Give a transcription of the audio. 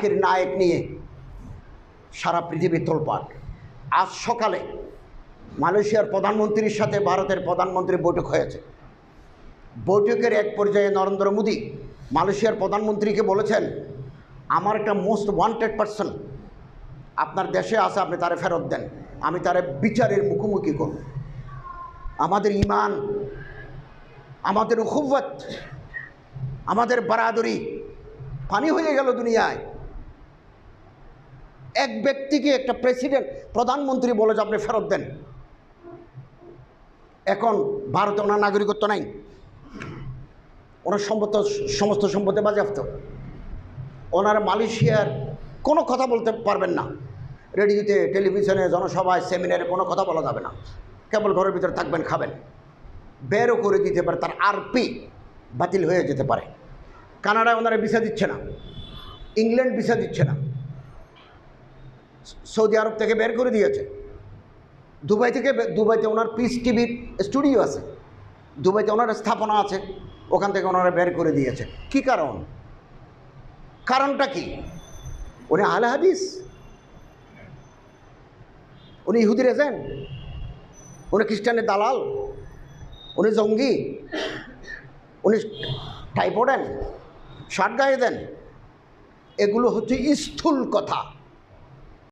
জাকির নায়েক নিয়ে সারা পৃথিবী তোলপাট আজ সকালে মালয়েশিয়ার প্রধানমন্ত্রীর সাথে ভারতের প্রধানমন্ত্রীর বৈঠক হয়েছে। বৈঠকের এক পর্যায়ে নরেন্দ্র মোদী মালয়েশিয়ার প্রধানমন্ত্রীকে বলেছেন, আমার একটা মোস্ট ওয়ান্টেড পারসন আপনার দেশে আসে আপনি তারে ফেরত দেন। আমি তারে বিচারের মুখোমুখি করব। আমাদের ইমান, আমাদের উখুবত, আমাদের বারাদরি পানি হয়ে গেল দুনিয়ায়। এক ব্যক্তিকে একটা প্রেসিডেন্ট প্রধানমন্ত্রী বলে যে আপনি ফেরত দেন। এখন ভারতে ওনার নাগরিকত্ব নাই। ওনার সম্পদ সমস্ত সম্পদে বাজেয়াপ্ত। ওনার মালয়েশিয়ার কোনো কথা বলতে পারবেন না। রেডিওতে, টেলিভিশনে, জনসভায়, সেমিনারে কোনো কথা বলা যাবে না। কেবল ঘরের ভিতরে থাকবেন, খাবেন। বেরও করে দিতে পারে, তার আরপি বাতিল হয়ে যেতে পারে। কানাডায় ওনারা ভিসা দিচ্ছে না। ইংল্যান্ড ভিসা দিচ্ছে না। সৌদি আরব থেকে বের করে দিয়েছে। দুবাই থেকে দুবাইতে ওনার পিস টিভির স্টুডিও আছে। দুবাইতে ওনার স্থাপনা আছে। ওখান থেকে ওনারা বের করে দিয়েছে। কি কারণ? কারণটা কি? উনি আহলে হাদিস। উনি ইহুদির এজেন্ট। উনি খ্রিস্টানের দালাল। উনি জঙ্গি। উনি টাইপো দেন শার্ট গায়ে দেন। এগুলো হচ্ছে স্থূল কথা।